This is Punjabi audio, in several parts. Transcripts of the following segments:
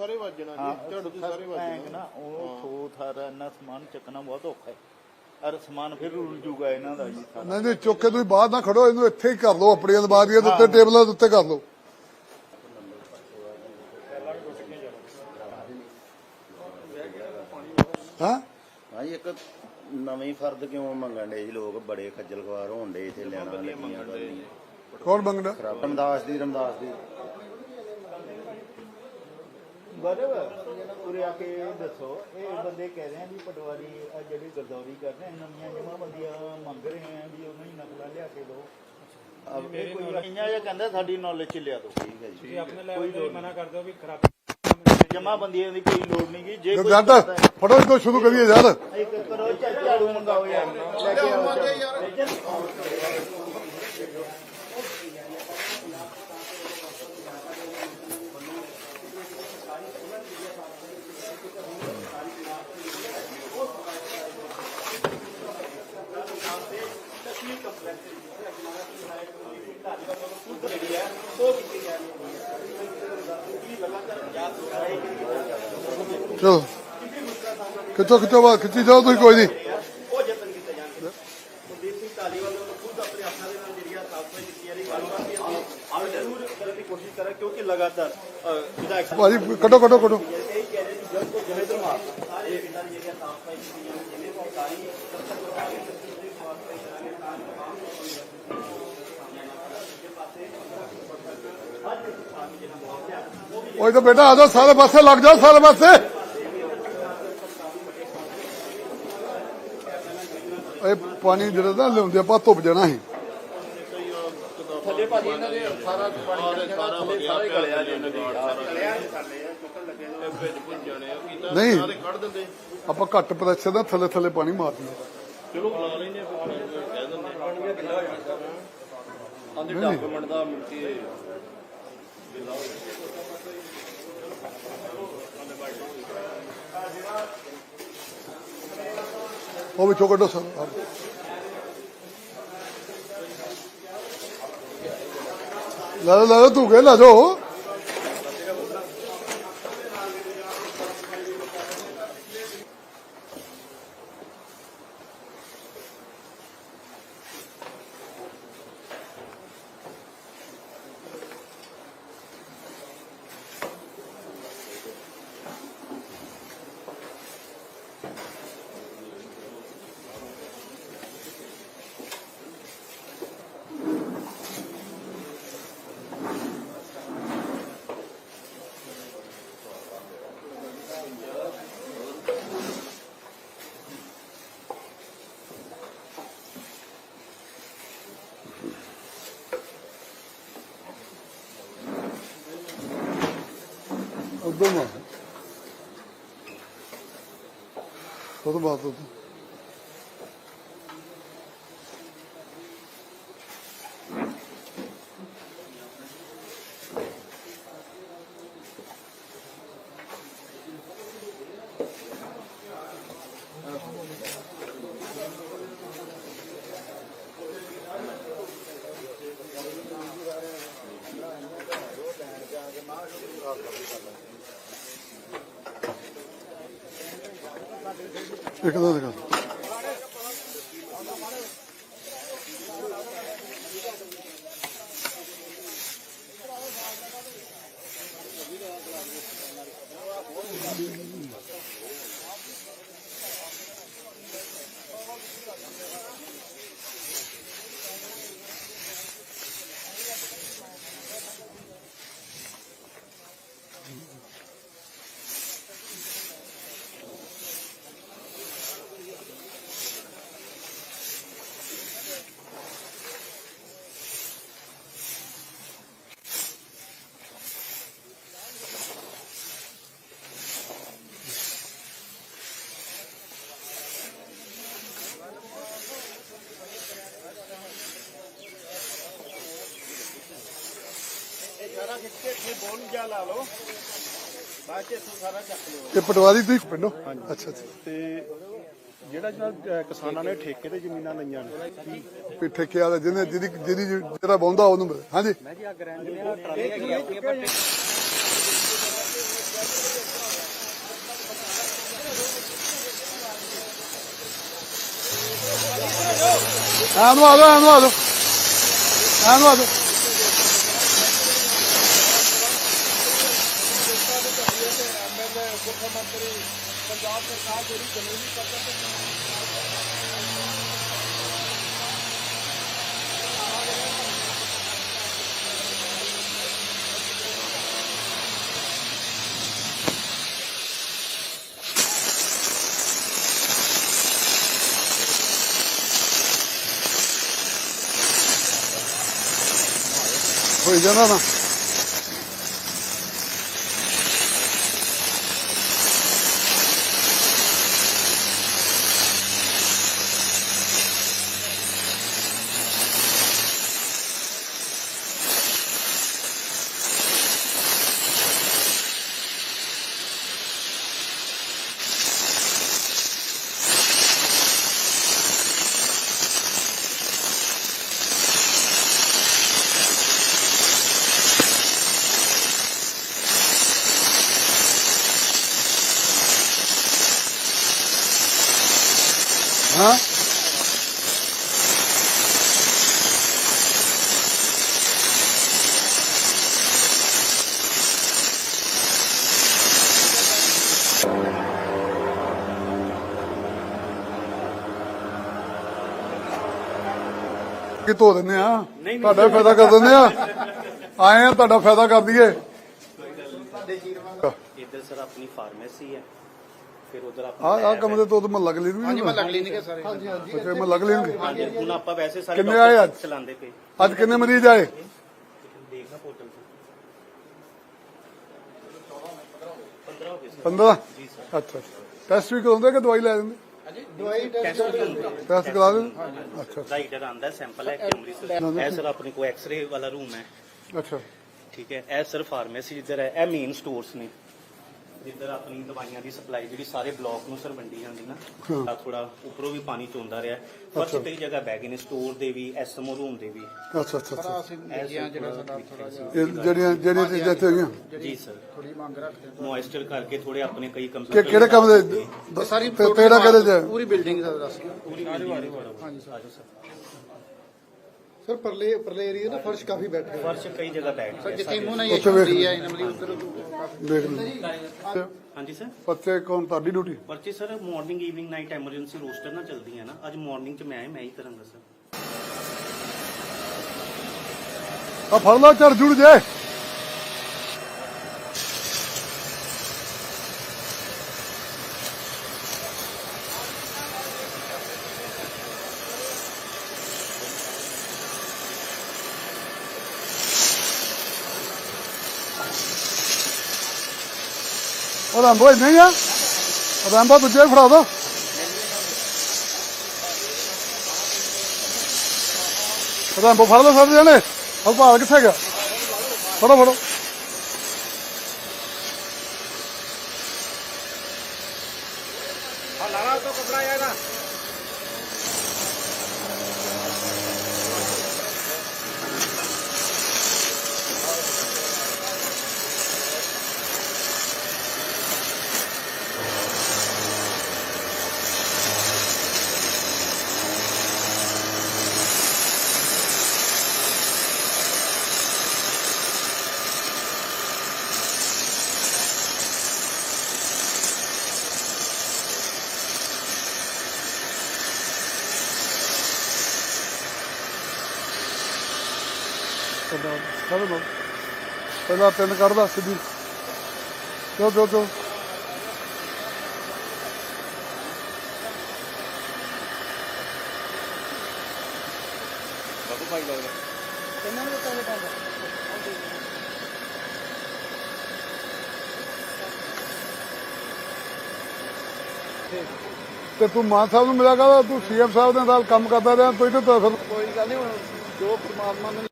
ਸਾਰੇ ਵੱਜਣਾ ਜੀ ਝਾੜੂ 'ਚ ਸਾਰੇ ਵੱਜਣਾ ਨਾ ਉਹ ਥੋ ਥਾਰਾ ਇੰਨਾ ਸਮਾਨ ਚੱਕਣਾ ਬਹੁਤ ਔਖਾ ਹੈ। ਅਰ ਸਮਾਨ ਫਿਰ ਰੁਲ ਜੂਗਾ ਇਹਨਾਂ ਦਾ ਜੀ ਸਾਰਾ। ਨਹੀਂ ਨਹੀਂ ਚੁੱਕ ਕੇ ਤੁਸੀਂ ਬਾਹਰ ਨਾ ਖੜੋ ਇਹਨੂੰ ਇੱਥੇ ਹੀ ਕਰ ਲਓ ਆਪਣੀਆਂ ਅਲਮਾਰੀਆਂ ਦੇ ਉੱਤੇ ਟੇਬਲਾਂ ਦੇ ਉੱਤੇ ਕਰ ਲਓ। ਹਾਂ? ਹਾਂਜੀ ਇੱਕ ਨਵੇਂ ਫਰਦ ਕਿਉਂ ਮੰਗਣ ਦੇ ਜੀ ਲੋਕ ਬੜੇ ਖੱਜਲ ਖਵਾਰ ਹੋਣ ਦੇ ਇੱਥੇ ਲੈਣਾ ਲੱਗੀਆਂ ਕੌਣ ਮੰਗਦਾ? ਰਮਦਾਸ ਦੀ ਰਮਦਾਸ ਦੀ। ਬਰਾਬਰ ਉਰੇ ਆ ਕੇ ਇਹ ਦੱਸੋ ਇਹ ਬੰਦੇ ਕਹਿ ਰਹੇ ਆ ਵੀ ਪਟਵਾਰੀ ਆ ਜਿਹੜੇ ਗਰਦੌਰੀ ਕਰ ਰਹੇ ਆ ਨਵੀਆਂ ਜਮਾ ਬੰਦੀਆਂ ਮੰਗ ਰਹੇ ਆ ਵੀ ਉਹਨਾਂ ਹੀ ਨਕਲਾਂ ਲਿਆ ਕੇ ਦਿਓ। ਅਬ ਇਹ ਕੋਈ ਇੰਨਾ ਜਿਹਾ ਕਹਿੰਦਾ ਸਾਡੀ ਨੌਲੇਜ ਚ ਲਿਆ ਦਿਓ ਠੀਕ ਹੈ ਜੀ। ਤੁਸੀਂ ਆਪਣੇ ਲੈਵਲ ਤੇ ਮਨਾ ਕਰ ਦਿਓ ਵੀ ਖਰਾਬ ਜਮਾ ਬੰਦੀਆਂ ਦੀ ਕੋਈ ਲੋੜ ਨਹੀਂ ਗੀ। ਜੇ ਕੋਈ ਫੜੋ ਇਹਨੂੰ ਸ਼ੁਰੂ ਕਰੀਏ ਯਾਰ ਇੱਕ ਕਰੋ ਝਾ- ਝਾੜੂ ਮੰਗਾਓ ਯਾਰ ਲੈ ਕੇ ਆਓ ਝਾੜੂ। ਚਲੋ। ਕਿੱਥੋਂ ਕਿੱਥੋਂ ਬਾਅਦ ਖਿੱਚੀ ਜਾਓ ਤੁਸੀਂ? ਕੋਈ ਨਹੀਂ। ਕੀਤੀ ਜਾ ਕਿਉਂਕਿ ਲਗਾਤਾਰ ਭਾਜੀ, ਕੱਢੋ ਕੱਢੋ ਕੱਢੋ। ਉਹ ਤਾਂ ਬੇਟਾ ਆ ਜਾਓ ਸਾਰੇ ਪਾਸੇ ਲੱਗ ਜਾਓ ਸਾਰੇ ਪਾਸੇ। ਇਹ ਪਾਣੀ ਜਿਹੜਾ ਨਾ ਲਿਆਉਂਦੇ ਆਪਾਂ ਧੁੱਪ ਜਾਣਾ ਸੀ। ਥੱਲੇ ਭਾਜੀ ਇਹਨਾਂ ਦੇ ਸਾਰਾ ਪਾਣੀ ਸਾਰਾ ਸਾਰਾ ਹੀ ਗਲਿਆ ਜੀ ਇਹਨਾਂ ਦੇ। ਗਲਿਆ ਜੀ ਸਾਡੇ ਚੁੱਕਣ ਲੱਗੇ ਨੇ ਵਿੱਚ ਭੁੱਜ ਜਾਣੇ ਆ ਕੀਤਾ ਨਹੀਂ। ਸਾਰੇ ਕੱਢ ਦਿੰਦੇ। ਆਪਾਂ ਘੱਟ ਪ੍ਰੈਸ਼ਰ ਦਾ ਥੱਲੇ ਥੱਲੇ ਪਾਣੀ ਮਾਰ ਦਿੰਦੇ ਚਲੋ ਬੁਲਾ ਲੈਂਦੇ ਆ ਫਿਰ ਕਹਿ ਦਿੰਦੇ ਪਾਣੀ ਦਾ ਗਿੱਲਾ ਹੋ ਆਂਦੇ ਡਾਕੂਮੈਂਟ ਦਾ ਮਿਲਤੀ ਉਹ ਵਿੱਚੋਂ ਕੱਢੋ ਸਰ ਲੈ ਲੈ ਤੂੰ ਕੇ ਲੈ ਜਾਓ ਉਦੋਂ ਮਾਰ ਉਹ ਤੋਂ ਬਾਅਦ ਉਹ ਸਾਰਾ ਖਿੱਚ ਕੇ ਪਟਵਾਰੀ ਤੁਸੀਂ ਪਿੰਡੋਂ? ਅੱਛਾ ਅੱਛਾ। ਤੇ ਜਿਹੜਾ ਜਿਹੜਾ ਕਿਸਾਨਾਂ ਨੇ ਠੇਕੇ ਤੇ ਜ਼ਮੀਨਾਂ ਲਈਆਂ ਨੇ। ਵੀ ਠੇਕੇ ਵਾਲਾ ਜਿਹਨੇ ਜਿਹਦੀ ਜਿਹਦੀ ਜਿਹੜਾ ਬੌਂਦਾ ਉਹਨੂੰ ਮਿਲੇ। ਹਾਂਜੀ। ਮੈਂ ਜੀ ਗ੍ਰੈਂਡ ਦੇ ਨਾਲ ਟਰਾਲੀ ਹੈਗੀ ਆ ਉੱਥੇ ਪੱਟੇ ਆਨੂੰ ਆ ਦੋ ਆਨੂੰ ਆ ਦੋ ਆਨੂੰ ਆ ਜਾਓ ਹੋਈ ਜਾਣਾ ਨਾ ਹਾਂ। ਕਿ ਧੋ ਦਿੰਦੇ ਆ? ਤੁਹਾਡਾ ਫਾਇਦਾ ਕਰ ਦਿੰਦੇ ਆ? ਆਏ ਆ ਤੁਹਾਡਾ ਫਾਇਦਾ ਕਰ ਦਈਏ। ਇੱਧਰ ਸਰ ਆਪਣੀ ਫਾਰਮੇਸੀ ਹੈ। ਫਿਰ ਉਧਰ ਆ ਆ ਕੰਮ ਦੇ ਤੋਂ ਮੈਂ ਲੱਗ ਲੈਣਗੇ ਹਾਂਜੀ ਮੈਂ ਲੱਗ ਕਲੀਨਿਕ ਸਾਰੇ ਅੱਛਾ ਮੈਂ ਲੱਗ ਲੈਣਗੇ ਹਾਂਜੀ ਹੁਣ ਆਪਾਂ ਵੈਸੇ ਸਾਰੇ ਕਿੰਨੇ ਆਏ ਅੱਜ? ਚਲਾਉਂਦੇ ਪਏ। ਅੱਜ ਕਿੰਨੇ ਮਰੀਜ਼ ਆਏ? ਦੇਖਣਾ ਪੋਰਟਲ ਤੇ। 15 ਹੋ ਗਏ ਸਰ। 15 ਜੀ ਸਰ। ਅੱਛਾ ਟੈਸਟ ਵੀ ਕਰਾਉਂਦੇ ਕਿ ਦਵਾਈ ਲੈ ਦਿੰਦੇ? ਟੈਸਟ ਆ। ਟੈਸਟ ਕਰਾ ਦਿੰਦੇ? ਅੱਛਾ ਰਾਈਡਰ ਆਂਦਾ ਸੈਂਪਲ ਹੈ ਕਿ ਅੰਮ੍ਰਿਤਸਰ। ਇਹ ਸਰ ਆਪਣੇ ਕੋਲ ਐਕਸ-ਰੇ ਵਾਲਾ ਰੂਮ ਹੈ। ਅੱਛਾ। ਠੀਕ ਹੈ ਇਹ ਸਰ ਫਾਰਮੇਸੀ ਜਿੱਧਰ ਹੈ ਇਹ ਮੇਨ ਸਟੋਰਸ ਨੇ। ਜਿੱਧਰ ਆਪਣੀ ਦਵਾਈਆਂ ਦੀ ਸਪਲਾਈ ਜਿਹੜੀ ਸਾਰੇ ਬਲਾਕ ਨੂੰ ਸਰ ਵੰਡੀ ਜਾਂਦੀ ਨਾ ਤਾਂ ਥੋੜਾ ਉੱਪਰੋਂ ਵੀ ਪਾਣੀ ਚੋਂਦਾ ਰਿਹਾ। ਫਰਸ਼ ਕਈ ਜਗ੍ਹਾ ਬਹਿ ਗਏ ਨੇ ਸਟੋਰ ਦੇ ਵੀ ਐਸਐਮਓ ਰੂਮ ਦੇ ਵੀ। ਅੱਛਾ ਅੱਛਾ ਅੱਛਾ। ਇਹ ਜਿਹੜਾ ਸਾਡਾ ਥੋੜਾ ਇਹ ਜਿਹੜੀਆਂ ਜਿਹੜੀਆਂ ਚੀਜ਼ਾਂ ਇੱਥੇ ਹੈਗੀਆਂ ਜੀ ਸਰ। ਥੋੜੀ ਮੰਗ ਰੱਖਦੇ ਮੋਇਸਚਰ ਕਰਕੇ ਥੋੜੇ ਆਪਣੇ ਕਈ ਕਿ ਕਿਹੜੇ ਕੰਮ ਦੇ? ਚ ਪੂਰੀ ਬਿਲਡਿੰਗ ਦਾ ਦੱਸ ਪੂਰੀ ਹਾਂਜੀ ਸਰ। ਆਜੋ ਸਰ ਪਰਲੇ ਪਰਲੇ ਏਰੀਆ ਨਾ ਫਰਸ਼ ਕਾਫੀ ਬੈਠੇ ਹੋਏ ਫਰਸ਼ ਕਈ ਜਗ੍ਹਾ ਬੈਠ ਗਏ ਜਿੱਥੇ। ਇਮੂਨਾਈਜੇਸ਼ਨ ਹੁੰਦੀ ਹੈ ਇਨਮਲੀ ਉਧਰ ਦੇਖ ਲਓ। ਹਾਂਜੀ ਸਰ? ਬੱਚੇ ਕੌਣ? ਤੁਹਾਡੀ ਡਿਊਟੀ ਪਰਚੇ sir morning evening night emergency roster ਨਾਲ ਚੱਲਦੀਆਂ ਨਾ। ਅੱਜ ਮਾਰਨਿੰਗ ਚ ਮੈਂ ਆਇਆ ਮੈਂ ਹੀ ਕਰਾਂਗਾ ਸਰ। ਆ ਫੜ ਲਾ ਚੜ ਜੁੜ ਜੇ। ਉਹ ਰੰਬੋ ਨਹੀਂ ਆ ਰੰਬੋ ਦੂਜੇ ਫੜਾ ਦੋ ਰੰਬੋ ਫੜ ਲਓ ਸਾਰੇ ਜਣੇ ਉਹ ਭਾਲ ਕਿੱਥੇ ਗਿਆ ਫੜੋ ਫੜੋ ਲਾਰਾ ਫੜ ਲਓ ਪਹਿਲਾਂ ਤਿੰਨ ਕੱਢਦਾ ਸਿੱਧੀ। ਚੋ ਚੋ ਚੋ ਤੇ ਤੂੰ ਮਾਨ ਸਾਹਿਬ ਨੂੰ ਮਿਲਿਆ ਕਰ ਤੂੰ ਸੀਐਮ ਸਾਹਿਬ ਦੇ ਨਾਲ ਕੰਮ ਕਰਦਾ ਰਿਹਾ ਤੂੰ ਇੱਥੇ ਤਾਂ ਕੋਈ ਗੱਲ ਨਹੀਂ ਹੁਣ ਜੋ ਪ੍ਰਮਾਤਮਾ ਨੇ ਕਰਦਾ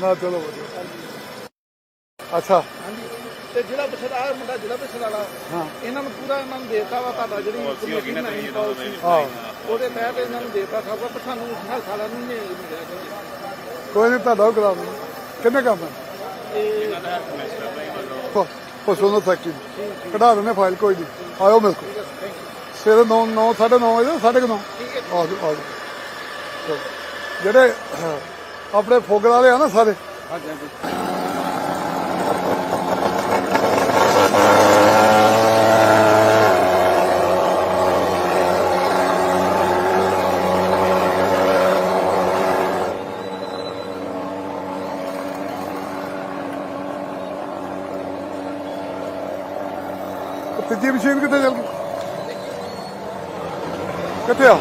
ਨਾ ਚਲੋ ਵਧੀਆ। ਅੱਛਾ। ਹਾਂਜੀ। ਤੇ ਜਿਹੜਾ ਬਸਰਾ ਮੁੰਡਾ ਜਿਹੜਾ ਬਸਰਾ ਵਾਲਾ ਹਾਂ। ਇਹਨਾਂ ਨੂੰ ਪੂਰਾ ਇਹਨਾਂ ਨੂੰ ਦੇਤਾ ਵਾ ਤੁਹਾਡਾ ਜਿਹੜੀ ਕਮੇਟੀ ਬਣਾਈ ਪਾਲਿਸੀ ਹਾਂ। ਉਹਦੇ ਤਹਿਤ ਇਹਨਾਂ ਨੂੰ ਦੇਤਾ ਸਭ ਪਰ ਸਾਨੂੰ ਹਰ ਸਾਲਾਂ ਨੂੰ ਨਹੀਂ ਮਿਲਿਆ ਕੋਈ। ਕੋਈ ਨਹੀਂ ਤੁਹਾਡਾ ਉਹ ਕਰਾ ਦੂੰ ਕਿੰਨੇ ਕੰਮ ਹੈ? ਇਹ ਪਸੋਂ ਦਾ ਫੈਕਟਰੀ ਕਢਾ ਦਿੰਦੇ ਫਾਈਲ ਕੋਈ ਨਹੀਂ। ਆਇਓ ਮੇਰੇ ਕੋਲ। ਸਵੇਰੇ 9 9 9:30 ਵਜੇ 9:30 ਆ ਜਾਓ ਆ ਜਾਓ ਜਿਹੜੇ ਆਪਣੇ ਫੋਗਰ ਵਾਲੇ ਆ ਨਾ ਸਾਰੇ। ਉਹ ਤੀਜੀ ਮਸ਼ੀਨ ਕਿੱਥੇ ਚੱਲ ਗਈ? ਕਿੱਥੇ ਆ?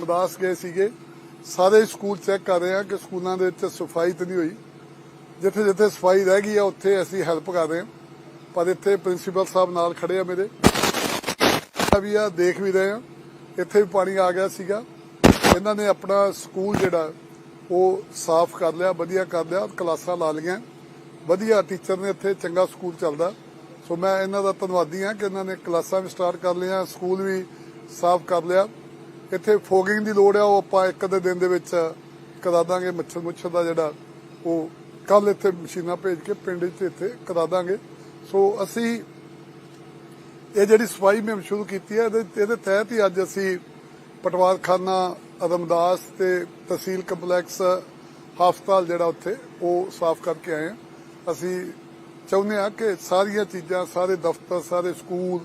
ਰਮਦਾਸ ਗਏ ਸੀਗੇ। ਸਾਰੇ ਸਕੂਲ ਚੈੱਕ ਕਰ ਰਹੇ ਹਾਂ ਕਿ ਸਕੂਲਾਂ ਦੇ ਵਿੱਚ ਸਫ਼ਾਈ ਤਾਂ ਨਹੀਂ ਹੋਈ। ਜਿੱਥੇ ਜਿੱਥੇ ਸਫ਼ਾਈ ਰਹਿ ਗਈ ਆ, ਉੱਥੇ ਅਸੀਂ ਹੈਲਪ ਕਰ ਰਹੇ ਹਾਂ। ਪਰ ਇੱਥੇ ਪ੍ਰਿੰਸੀਪਲ ਸਾਹਿਬ ਨਾਲ ਖੜੇ ਆ ਮੇਰੇ। ਵੀ ਆ, ਦੇਖ ਵੀ ਰਹੇ ਆ ਇੱਥੇ ਵੀ ਪਾਣੀ ਆ ਗਿਆ ਸੀਗਾ। ਇਹਨਾਂ ਨੇ ਆਪਣਾ ਸਕੂਲ ਜਿਹੜਾ, ਉਹ ਸਾਫ਼ ਕਰ ਲਿਆ, ਵਧੀਆ ਕਰ ਲਿਆ, ਕਲਾਸਾਂ ਲਾ ਲਈਆਂ। ਵਧੀਆ ਟੀਚਰ ਨੇ ਇੱਥੇ ਚੰਗਾ ਸਕੂਲ ਚੱਲਦਾ। ਸੋ ਮੈਂ ਇਹਨਾਂ ਦਾ ਧੰਨਵਾਦੀ ਹਾਂ ਕਿ ਇਹਨਾਂ ਨੇ ਕਲਾਸਾਂ ਵੀ ਸਟਾਰਟ ਕਰ ਲਈਆਂ, ਸਕੂਲ ਵੀ ਸਾਫ਼ ਕਰ ਲਿਆ। ਇੱਥੇ ਫੋਗਿੰਗ ਦੀ ਲੋੜ ਆ, ਉਹ ਆਪਾਂ ਇੱਕ ਅੱਧੇ ਦਿਨ ਦੇ ਵਿੱਚ ਕਰਾ ਦਾਂਗੇ ਮੱਛਰ ਮੁੱਛਰ ਦਾ ਜਿਹੜਾ, ਉਹ ਕੱਲ ਇੱਥੇ ਮਸ਼ੀਨਾਂ ਭੇਜ ਕੇ ਪਿੰਡ 'ਚ ਇੱਥੇ ਕਰਾ ਦਾਂਗੇ। ਸੋ ਅਸੀਂ ਇਹ ਜਿਹੜੀ ਸਫ਼ਾਈ ਮੁਹਿੰਮ ਸ਼ੁਰੂ ਕੀਤੀ ਹੈ ਇਹਦੇ ਇਹਦੇ ਤਹਿਤ ਹੀ ਅੱਜ ਅਸੀਂ ਪਟਵਾਰਖਾਨਾ ਰਮਦਾਸ ਤੇ ਤਹਿਸੀਲ ਕੰਪਲੈਕਸ, ਹਸਪਤਾਲ ਜਿਹੜਾ ਉੱਥੇ, ਉਹ ਸਾਫ਼ ਕਰਕੇ ਆਏ ਹਾਂ ਅਸੀਂ ਚਾਹੁੰਦੇ ਹਾਂ ਕਿ ਸਾਰੀਆਂ ਚੀਜ਼ਾਂ, ਸਾਰੇ ਦਫ਼ਤਰ, ਸਾਰੇ ਸਕੂਲ,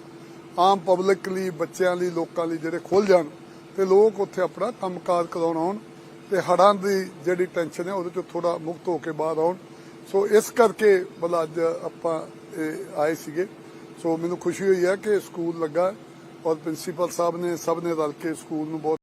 ਆਮ ਪਬਲਿਕ ਲਈ, ਬੱਚਿਆਂ ਲਈ, ਲੋਕਾਂ ਲਈ ਜਿਹੜੇ ਖੁੱਲ ਜਾਣ। ਤੇ ਲੋਕ ਉੱਥੇ ਆਪਣਾ ਕੰਮਕਾਰ ਕਰਾਉਣ ਆਉਣ ਤੇ ਹੜ੍ਹਾਂ ਦੀ ਜਿਹੜੀ ਟੈਨਸ਼ਨ ਹੈ ਉਹਦੇ ਤੋਂ ਥੋੜਾ ਮੁਕਤ ਹੋ ਕੇ ਬਾਹਰ ਆਉਣ। ਸੋ ਇਸ ਕਰਕੇ ਮਤਲਬ ਅੱਜ ਆਪਾਂ ਇਹ ਆਏ ਸੀਗੇ। ਸੋ ਮੈਨੂੰ ਖੁਸ਼ੀ ਹੋਈ ਹੈ ਕਿ ਸਕੂਲ ਲੱਗਾ ਔਰ ਪ੍ਰਿੰਸੀਪਲ ਸਾਹਿਬ ਨੇ ਸਭ ਨੇ ਰਲ ਕੇ ਸਕੂਲ ਨੂੰ ਬਹੁਤ